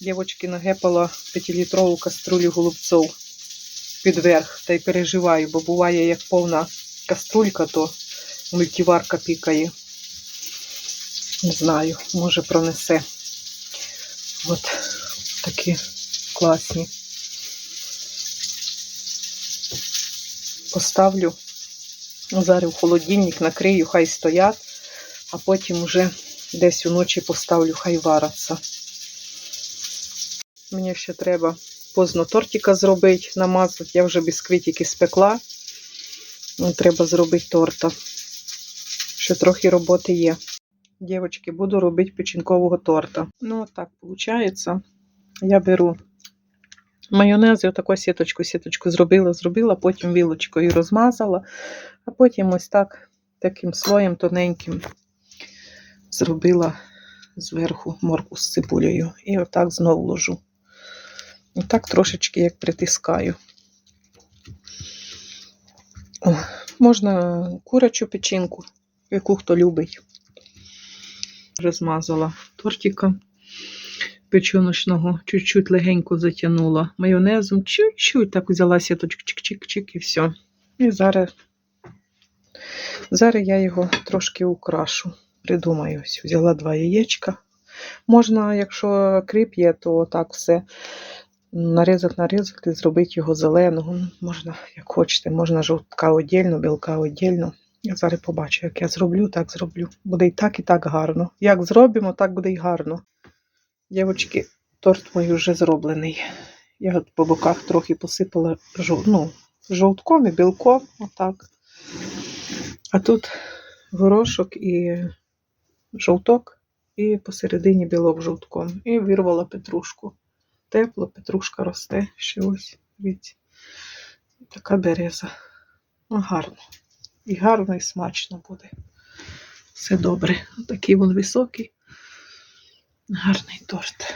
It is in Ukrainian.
дівчатки нагепала 5-літрову каструлю голубців під верх та й переживаю, бо буває, як повна каструлька, то мультиварка пікає. Не знаю, може пронесе. От такі класні. Поставлю зараз в холодильник, накрию, хай стоять, а потім вже десь уночі поставлю, хай вараться. Мені ще треба поздно тортика зробити, намазати. Я вже бісквітики спекла. Ну, треба зробити торта. Ще трохи роботи є. Дівчатки, буду робити печінкового торта. Ну, так виходить. Я беру майонез і отаку сіточку, сіточку зробила, зробила, потім вілочкою розмазала, а потім ось так, таким слоєм тоненьким зробила зверху морку з цибулею. І отак знову ложу. І так трошечки як притискаю. О, можна курячу печінку, яку хто любить. Вже змазала тортика печіночного, чуть-чуть легенько затягнула майонезом, чуть-чуть так взяла сіточку, чик-чик-чик і все. І зараз, зараз я його трошки украшу. Придумаю, взяла два яєчка. Можна, якщо кріп є, то так все нарізати, зробити його зеленого. Можна, як хочете, можна жовтка одільно, білка одільно. Я зараз побачу, як я зроблю, так зроблю. Буде і так, і так гарно. Як зробимо, так буде і гарно. Дівчатки, торт мій вже зроблений. Я от по боках трохи посипала жов... ну, жовтком і білком, отак. А тут горошок і жовток, і посередині білок жовтком. І вирвала петрушку. Тепло, петрушка росте ще ось. Така береза. Ну, гарно. І гарно, і смачно буде. Все добре. Такий він високий. Гарний торт.